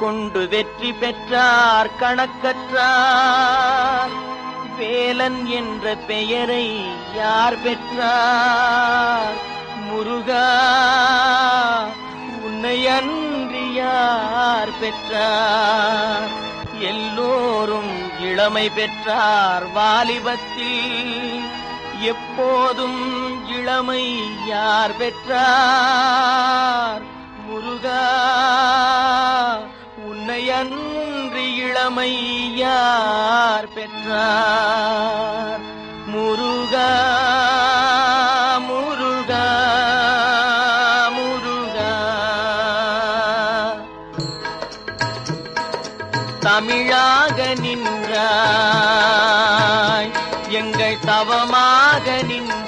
கொண்டு வெற்றி பெற்றார் கணக்கற்றார். வேலன் என்ற பெயரை யார் பெற்றார்? முருகா உன்னை அன்றி யார் பெற்றார்? எல்லோரும் இளமை பெற்றார் வாலிபத்தில். எப்போதும் இளமை யார் பெற்றார்? முருகா நன்றி இளமையார் பெற்றார். முருகா முருகா முருகா. தமிழாக நின்றாய் எங்கள் தவமாக நின்ற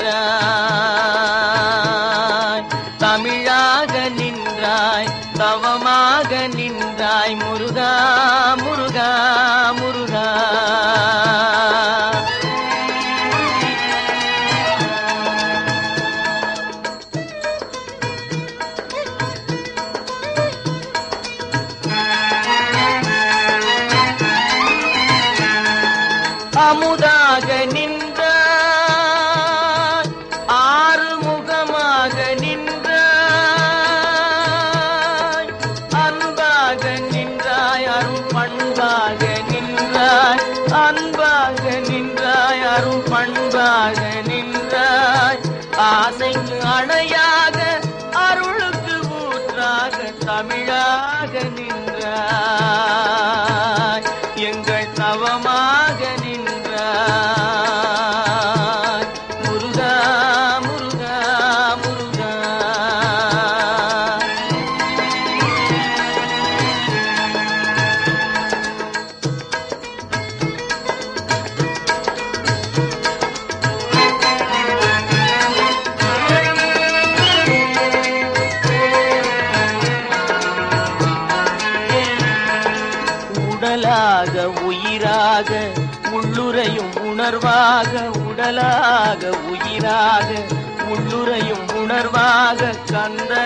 நின்றாய் முருகா முருகா முருகா அமுதாக நின்றாய் பண்பாக நின்றாய் ஆசைக்கு அணையாக அருளுக்கு ஊற்றாக தமிழாக நின்றாய் உடலாக உயிராக உள்ளுரையும் உணர்வாக உடலாக உயிராக உள்ளுரையும் உணர்வாக கந்தனாய்